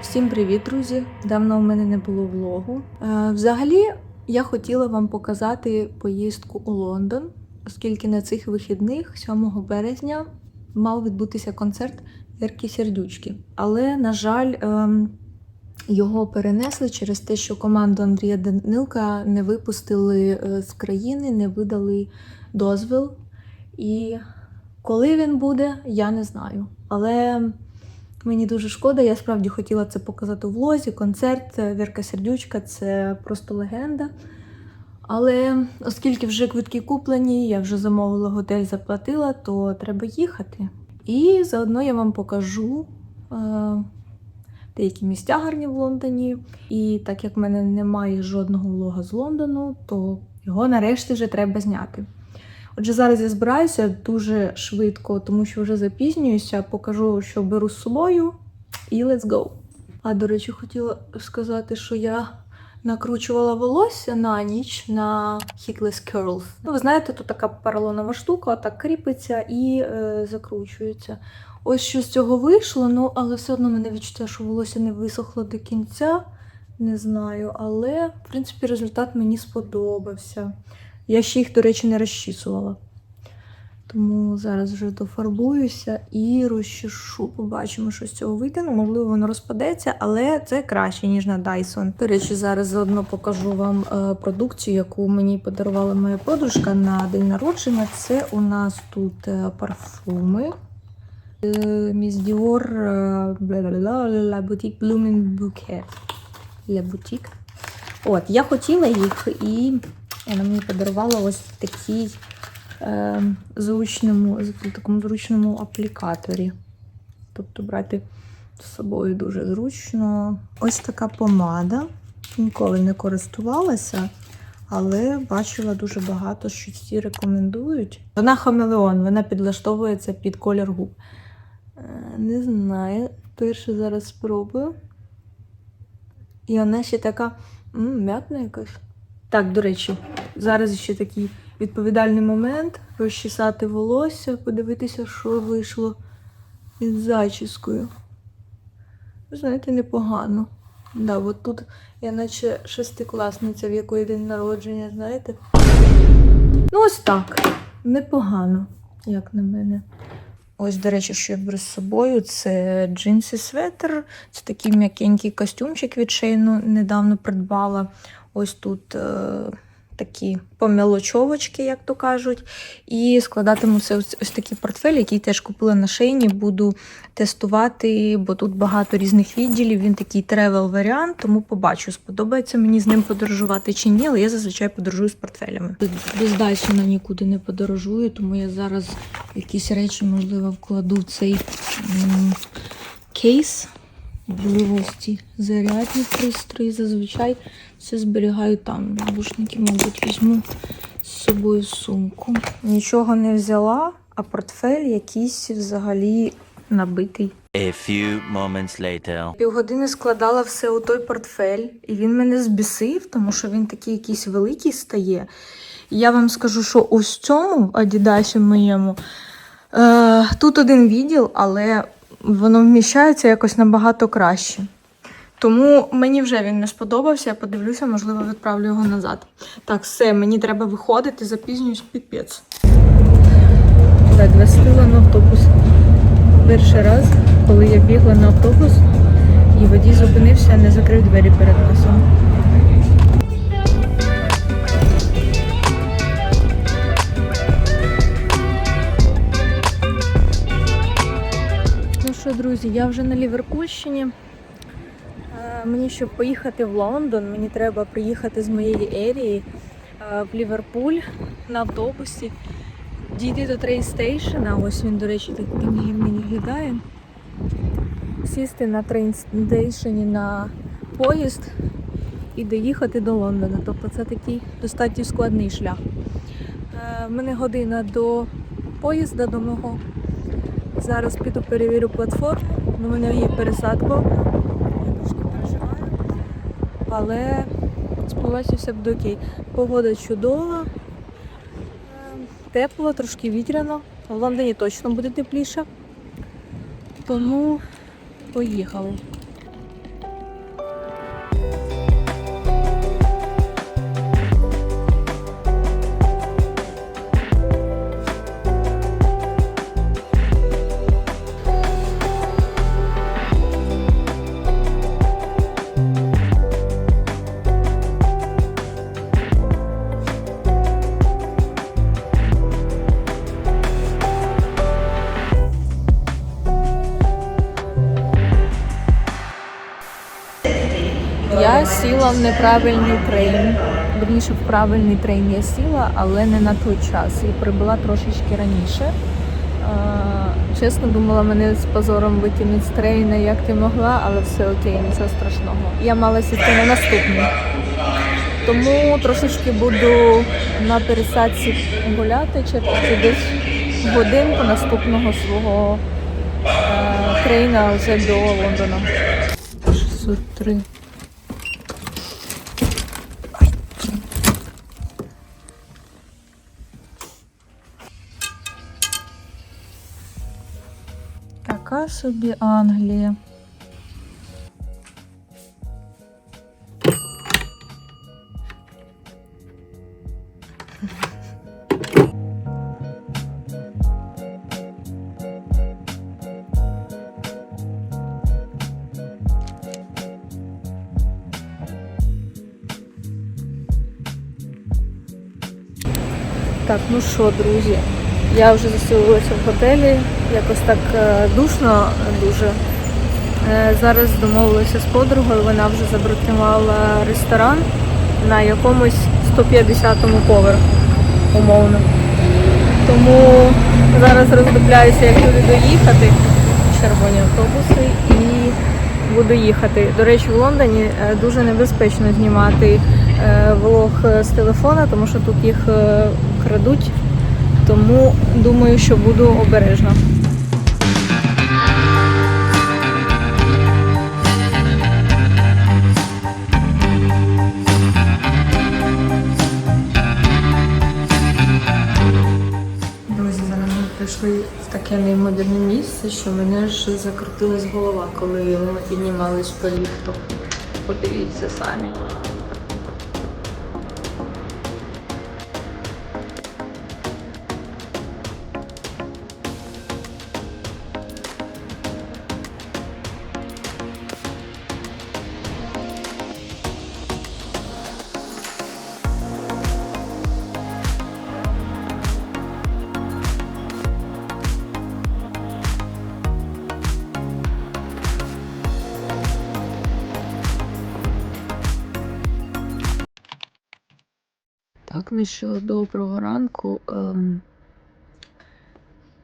Всім привіт, друзі! Давно в мене не було влогу. Е, взагалі, я хотіла вам показати поїздку у Лондон, оскільки на цих вихідних, 7 березня, мав відбутися концерт Вірки Сердючки. Але, на жаль, ем, його перенесли через те, що команду Андрія Данилка не випустили е, з країни, не видали дозвіл. І коли він буде, я не знаю. Але мені дуже шкода, я справді хотіла це показати у влозі. Концерт е, Вірка Сердючка це просто легенда. Але оскільки вже квитки куплені, я вже замовила готель, заплатила, то треба їхати. І заодно я вам покажу е, деякі місця гарні в Лондоні. І так як в мене немає жодного влога з Лондону, то його нарешті вже треба зняти. Отже, зараз я збираюся дуже швидко, тому що вже запізнююся, покажу, що беру з собою, і let's go. А до речі, хотіла сказати, що я накручувала волосся на ніч на Heatless Curls. Ну, ви знаєте, тут така поролонова штука, так кріпиться і е, закручується. Ось що з цього вийшло, ну але все одно мене відчуття, що волосся не висохло до кінця. Не знаю, але в принципі результат мені сподобався. Я ще їх, до речі, не розчісувала. Тому зараз вже дофарбуюся і розчешу. Побачимо, що з цього вийде. Ну, можливо, воно розпадеться, але це краще, ніж на Dyson. До речі, зараз заодно покажу вам е, продукцію, яку мені подарувала моя подружка на день народження. Це у нас тут е, парфуми. Міс Діор Boutique Blooming Bouquet. La Boutique. От, я хотіла їх, і вона мені подарувала ось в такій е, зручному, в такому зручному аплікаторі. Тобто брати з собою дуже зручно. Ось така помада. Ніколи не користувалася, але бачила дуже багато, що всі рекомендують. Вона хамелеон, вона підлаштовується під колір губ. Е, Не знаю, перше зараз спробую. І вона ще така м, м'ятна якась. Так, до речі, зараз ще такий відповідальний момент розчесати волосся, подивитися, що вийшло із зачіскою. Ви знаєте, непогано. Да, от тут я наче шестикласниця, в якої день народження, знаєте. Ну, ось так. Непогано, як на мене. Ось, до речі, що я беру з собою, це джинси светр. Це такий м'якенький костюмчик від Шейну недавно придбала. Ось тут е, такі помілочовочки, як то кажуть. І складатиму це ось, ось такий портфель, який теж купила на шейні. Буду тестувати, бо тут багато різних відділів. Він такий тревел варіант, тому побачу, сподобається мені з ним подорожувати чи ні, але я зазвичай подорожую з портфелями. Без Дайсона нікуди не подорожую, тому я зараз якісь речі, можливо, вкладу в цей кейс. Можливо, зарядні пристрої. Зазвичай все зберігаю там. Навушники, мабуть, візьму з собою сумку. Нічого не взяла, а портфель якийсь взагалі набитий. A few moments later. Півгодини складала все у той портфель, і він мене збісив, тому що він такий якийсь великий стає. І я вам скажу, що ось в цьому в Адідасі моєму е, тут один відділ, але воно вміщається якось набагато краще. Тому мені вже він не сподобався, я подивлюся, можливо, відправлю його назад. Так, все, мені треба виходити, запізнююсь піпець. Ледве стила на автобус. Перший раз, коли я бігла на автобус, і водій зупинився, не закрив двері перед носом. Що, друзі, я вже на Ліверпульщині. Е, Мені, щоб поїхати в Лондон, мені треба приїхати з моєї ерії е, в Ліверпуль на автобусі, дійти до трейнстейшена. Ось він, до речі, таким мені виглядає. Сісти на трейнстейшені на поїзд і доїхати до Лондона. Тобто це такий достатньо складний шлях. Е, В мене година до поїзда до мого. Зараз піду перевірю платформу. У мене є пересадка. Я трошки переживаю. Але сподіваюся, все буде окей. Погода чудова, е, тепло, трошки вітряно. В Лондоні точно буде тепліше. Тому поїхали. Сіла в неправильний трейн. Верніше, в правильний трейн я сіла, але не на той час. І прибула трошечки раніше. Е, Чесно думала, мене з позором викинуть з трейна, як ти могла, але все окей, нічого страшного. Я мала сісти на наступний. Тому трошечки буду на пересадці гуляти, чекати десь годинку наступного свого е, трейна вже до Лондона. 603. собі Англія. Так, ну що, друзі, Я вже заселилася в готелі, якось так е, душно дуже. Е, Зараз домовилася з подругою, вона вже забронювала ресторан на якомусь 150-му поверху, умовно. Тому зараз роздупляюся, як туди доїхати, червоні автобуси, і буду їхати. До речі, в Лондоні е, дуже небезпечно знімати влог з телефона, тому що тут їх крадуть. Тому думаю, що буду обережна. Прийшли в таке неймовірне місце, що мене ж закрутилась голова, коли ми піднімались по ліфту. Подивіться самі. Так, ну що, доброго ранку. Ем...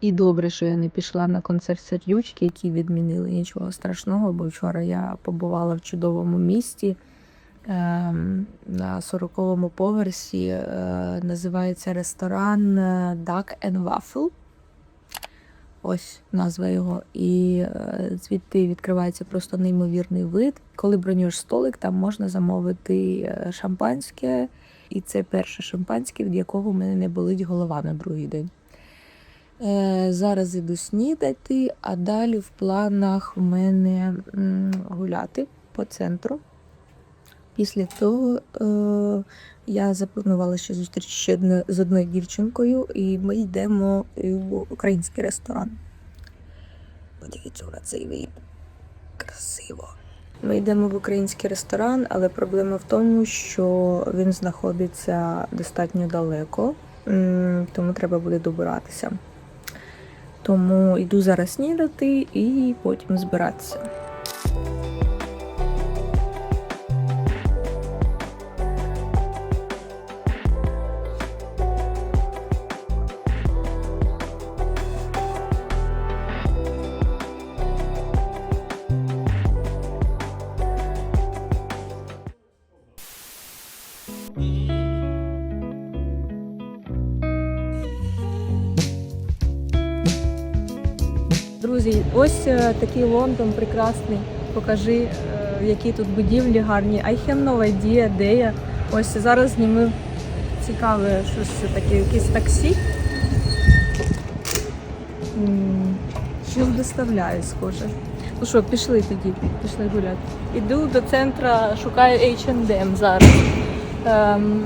І добре, що я не пішла на концерт сердючки, який відмінили нічого страшного, бо вчора я побувала в чудовому місті ем, на 40-му поверсі. Е, називається ресторан е, Duck and Waffle. Ось назва його. І е, звідти відкривається просто неймовірний вид. Коли бронюєш столик, там можна замовити е, шампанське. І це перше шампанське, від якого в мене не болить голова на другий день. Е, зараз іду снідати, а далі в планах в мене гуляти по центру. Після того е, я запланувала ще зустріч ще з одною дівчинкою, і ми йдемо в український ресторан. Подивіться на цей вид. Красиво. Ми йдемо в український ресторан, але проблема в тому, що він знаходиться достатньо далеко, тому треба буде добиратися. Тому йду зараз снідати і потім збиратися. Друзі, ось е, такий Лондон прекрасний. Покажи, е, які тут будівлі гарні. I have no idea, де я. Ось зараз зніму цікаве щось таке, якесь таксі. М, Щось доставляє, схоже. Ну що, пішли тоді, пішли гуляти. Іду до центра, шукаю H&M зараз. Ем,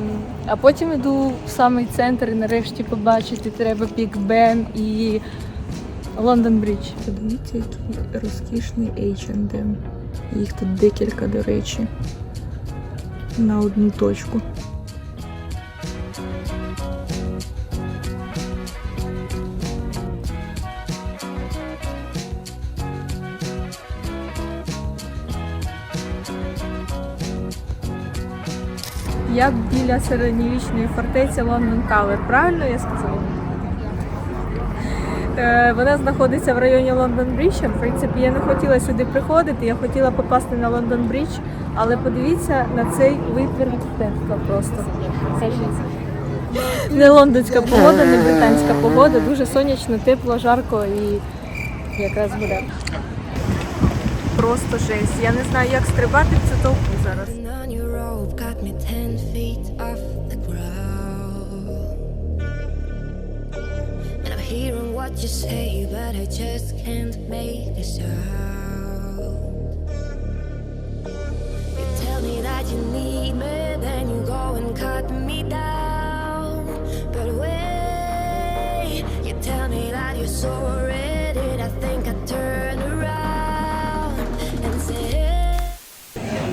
а потім іду в самий центр і нарешті побачити треба Big Ben і Лондон Брідж. Подивіться, який розкішний H&M. Їх тут декілька, до речі, на одну точку. Я біля середньовічної фортеці Лондон Калер. Правильно я сказала? Е, Вона знаходиться в районі Лондон Бріджа. В принципі, я не хотіла сюди приходити, я хотіла попасти на Лондон Брідж, але подивіться на цей витвір мистецтва просто. Це не лондонська погода, не британська погода, дуже сонячно, тепло, жарко і якраз буде. Просто жесть. Я не знаю, як стрибати в цю толпу зараз. What you say, but I just can't make a sound. You tell me that you need me, then you go and cut me down. But wait, you tell me that you're so ready. I think I turn around and say.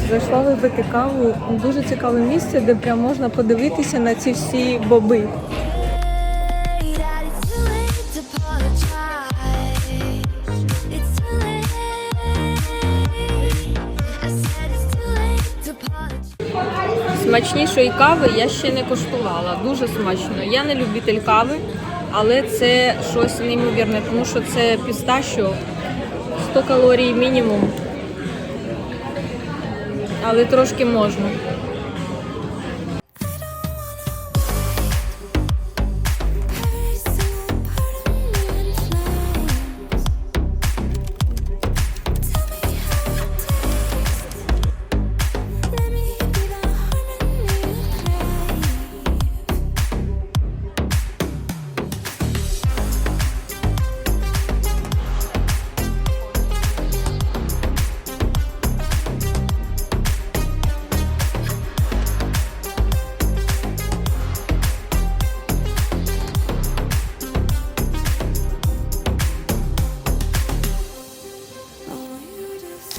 Зайшла випити каву у дуже цікаве місце, де прям можна подивитися на ці всі боби. Смачнішої кави я ще не коштувала. Дуже смачно. Я не любитель кави, але це щось неймовірне, тому що це пісташіо, 100 калорій мінімум. Але трошки можна.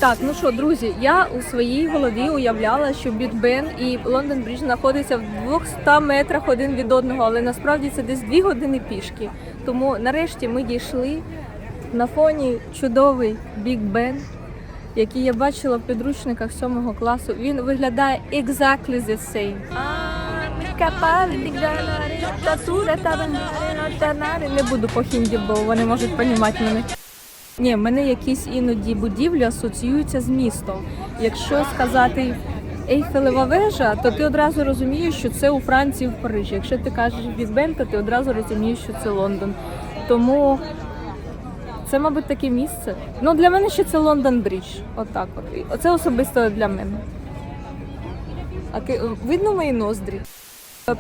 Так, ну що, друзі, я у своїй голові уявляла, що Біг Бен і Лондон Брідж знаходяться в 200 метрах один від одного, але насправді це десь 2 години пішки. Тому нарешті ми дійшли на фоні чудовий Біг Бен, який я бачила в підручниках 7 класу. Він виглядає exactly the same. Не буду по хінді, бо вони можуть понімати мене. Ні, в мене якісь іноді будівлі асоціюються з містом. Якщо сказати Ейфелева вежа, то ти одразу розумієш, що це у Франції в Парижі. Якщо ти кажеш Бізбен, то ти одразу розумієш, що це Лондон. Тому це, мабуть, таке місце. Ну, для мене ще це Лондон Брідж. Отак от. Оце особисто для мене. А ти видно мої ноздрі?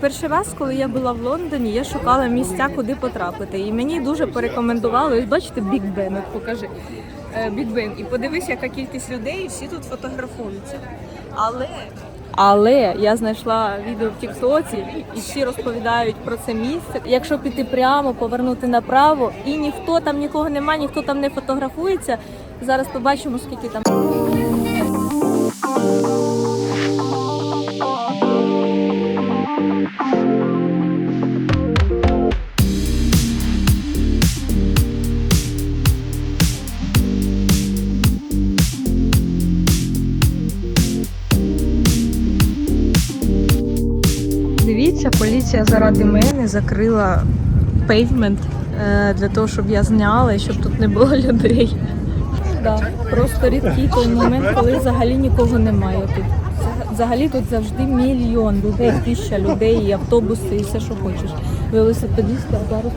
Перший раз, коли я була в Лондоні, я шукала місця, куди потрапити. І мені дуже порекомендували, ось бачите, Біг Бен, покажи. Біг Бен. І подивись, яка кількість людей, і всі тут фотографуються. Але. Але я знайшла відео в Тіктоці, і всі розповідають про це місце. Якщо піти прямо, повернути направо, і ніхто там нікого немає, ніхто там не фотографується. Зараз побачимо, скільки там. Заради мене закрила пейвмент е, для того, щоб я зняла і щоб тут не було людей. Да, просто рідкий той момент, коли взагалі нікого немає тут. Взагалі тут завжди мільйон людей, тисяча людей, і автобуси, і все, що хочеш. Велосипедисти, а зараз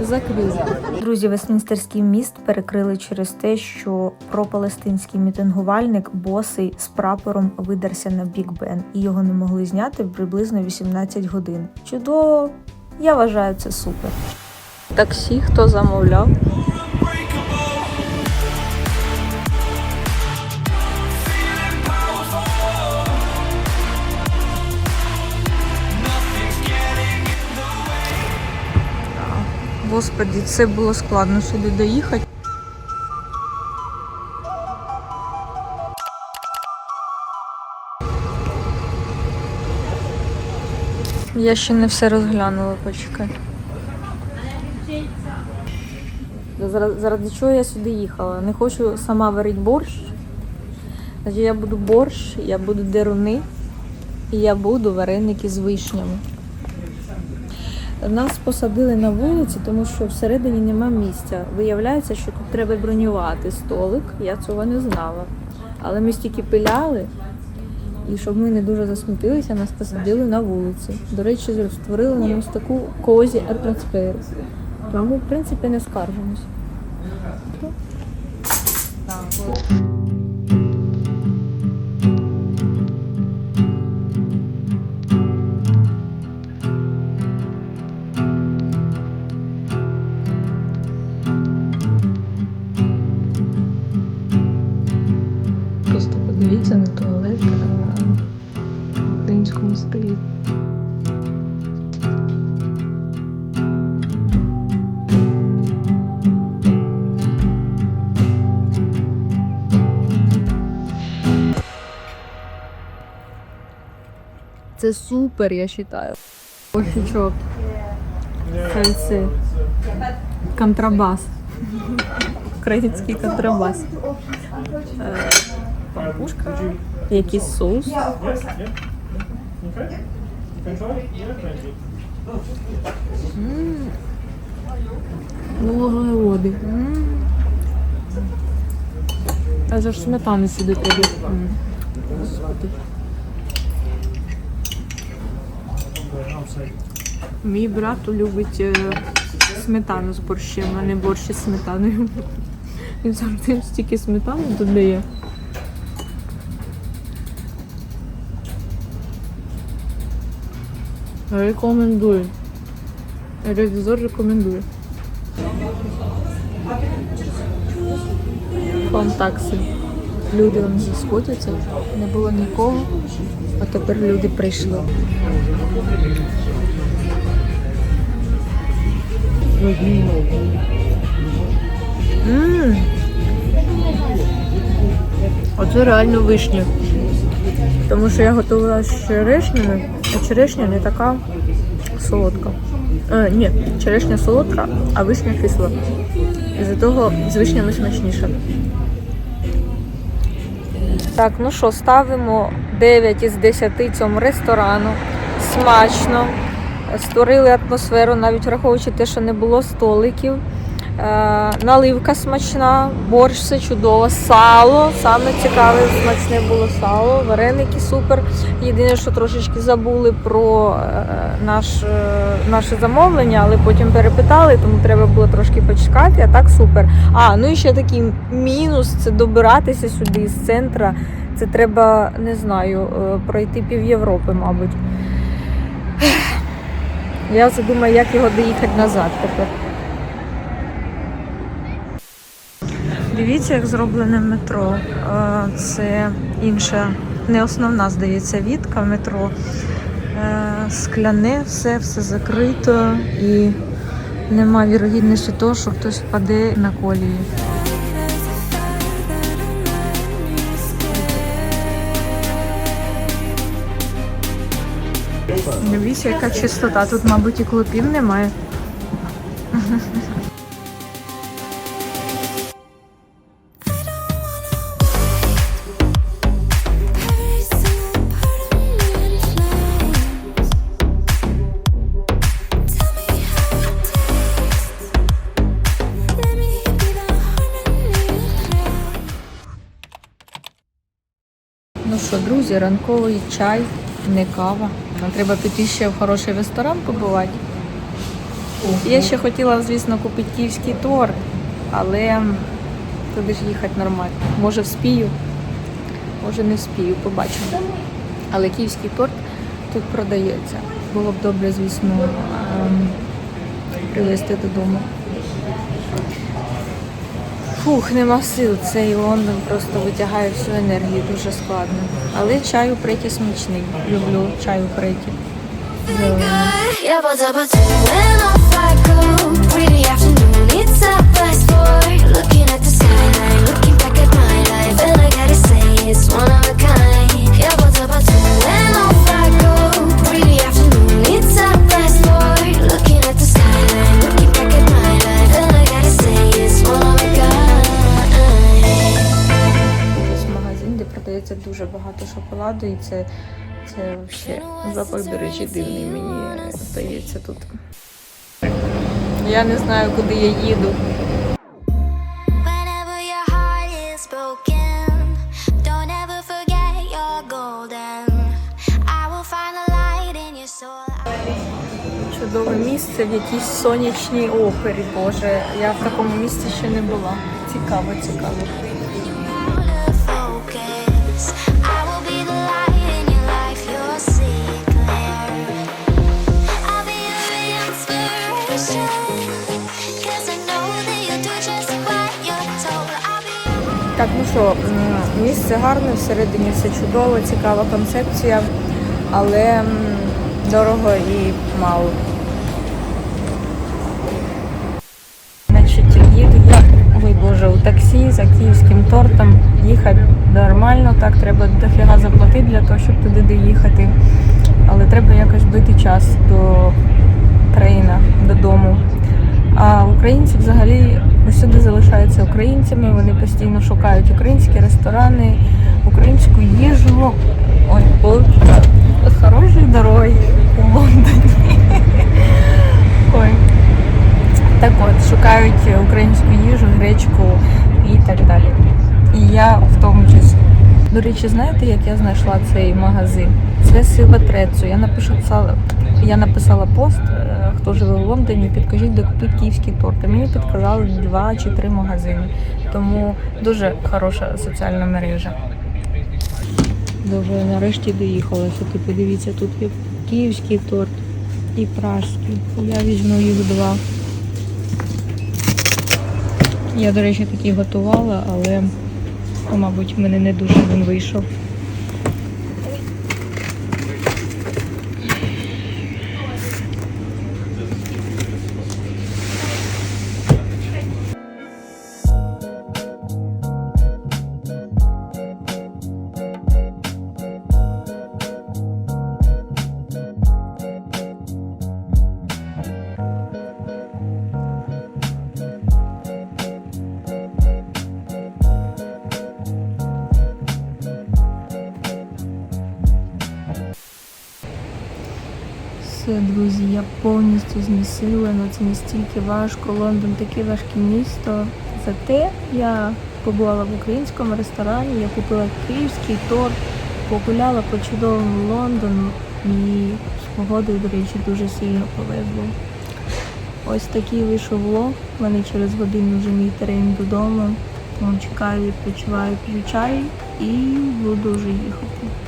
закрили. Друзі, Вестмінстерський міст перекрили через те, що пропалестинський мітингувальник босий з прапором видерся на Бік Бен, і його не могли зняти приблизно 18 годин. Чудово! Я вважаю це супер. Таксі, хто замовляв. Господи, це було складно сюди доїхати. Я ще не все розглянула, почекай. Заради, чого я сюди їхала? Не хочу сама варити борщ. Значить, я буду борщ, я буду деруни і я буду вареники з вишнями. Нас посадили на вулиці, тому що всередині нема місця. Виявляється, що треба бронювати столик. Я цього не знала. Але ми стільки пиляли, і щоб ми не дуже засмутилися, нас посадили на вулиці. До речі, створили нам ось таку козі атмосферу. Тому, в принципі, не скаржимось. Подивіться на туалет в українському стилі. Це супер, я вважаю. Ощучок. Це контрабас. Український контрабас. Пампушка. Якийсь соус. Вуглеводи. М. А за сметани сюди. Господи. Мій брат любить е, сметану з борщем, а не борщ із сметаною. Він завжди стільки сметани додає. Рекомендую. Ревізор рекомендує. Контакси. Люди вам сходяться, не було нікого, а тепер люди прийшли. Ммм. Оце реально вишня. Тому що я готувала з черешнями, а черешня не така солодка. Е, ні, черешня солодка, а вишня кисла. Із-за того з вишнями смачніше. Так, ну що, ставимо 9 із 10 цьому ресторану. Смачно. Створили атмосферу, навіть враховуючи те, що не було столиків. Е, наливка смачна, борщ все чудово, сало. Саме цікаве, смачне було сало, вареники супер. Єдине, що трошечки забули про е, наш, е, наше замовлення, але потім перепитали, тому треба було трошки почекати, а так супер. А, ну і ще такий мінус це добиратися сюди з центра. Це треба, не знаю, пройти пів Європи, мабуть. Я вже думаю, як його доїхати назад тепер. Дивіться, як зроблене метро. Це інша, не основна, здається, відка метро. Е, Скляне все, все закрито і нема вірогідності того, що хтось впаде на колії. Дивіться, яка чистота. Тут, мабуть, і клопів немає. Друзі, ранковий чай, не кава. Нам треба піти ще в хороший ресторан побувати. Я ще хотіла, звісно, купити київський торт, але туди ж їхати нормально. Може вспію, може не вспію, побачимо. Але київський торт тут продається. Було б добре, звісно, ем, привезти додому. Фух, нема сил. Цей Лондон просто витягає всю енергію дуже складно. Але чай у преті смачний. Люблю чай у преті. Looking. Продається дуже багато шоколаду, і це, це взагалі запах, до речі, дивний. Мені здається тут. Я не знаю, куди я їду. Чудове місце в якійсь сонячній опері. Боже, я в такому місці ще не була. Цікаво, цікаво. Так, ну що, місце гарне, всередині все чудово, цікава концепція, але дорого і мало. Значить, їду я, ой Боже, у таксі за київським тортом їхати нормально, так треба дофіга заплатити для того, щоб туди доїхати. Але треба якось бити час до трейна, додому. А українці взагалі усюди залишаються українцями, вони постійно шукають українські ресторани, українську їжу. Ой, по дороги у Лондоні. Ой. Так от, шукають українську їжу, гречку і так далі. І я в тому числі. До речі, знаєте, як я знайшла цей магазин? Це сила Трецу. Я написала, я написала пост, е, хто живе в Лондоні, підкажіть, де купити київський торт. Мені підказали два чи три магазини. Тому дуже хороша соціальна мережа. Добре, нарешті доїхала сюди. Подивіться, тут є київський торт і пражський. Я візьму їх два. Я, до речі, такий готувала, але, ну, мабуть, в мене не дуже він вийшов. Все, друзі, я повністю знесилена. Це настільки важко. Лондон таке важке місто. Зате я побувала в українському ресторані, я купила київський торт, погуляла по чудовому Лондону і з погодою, до речі, дуже сильно повезло. Ось такий вийшов влог. Мене через годину вже мій терен додому. Тому чекаю, відпочиваю, п'ю чай і буду вже їхати.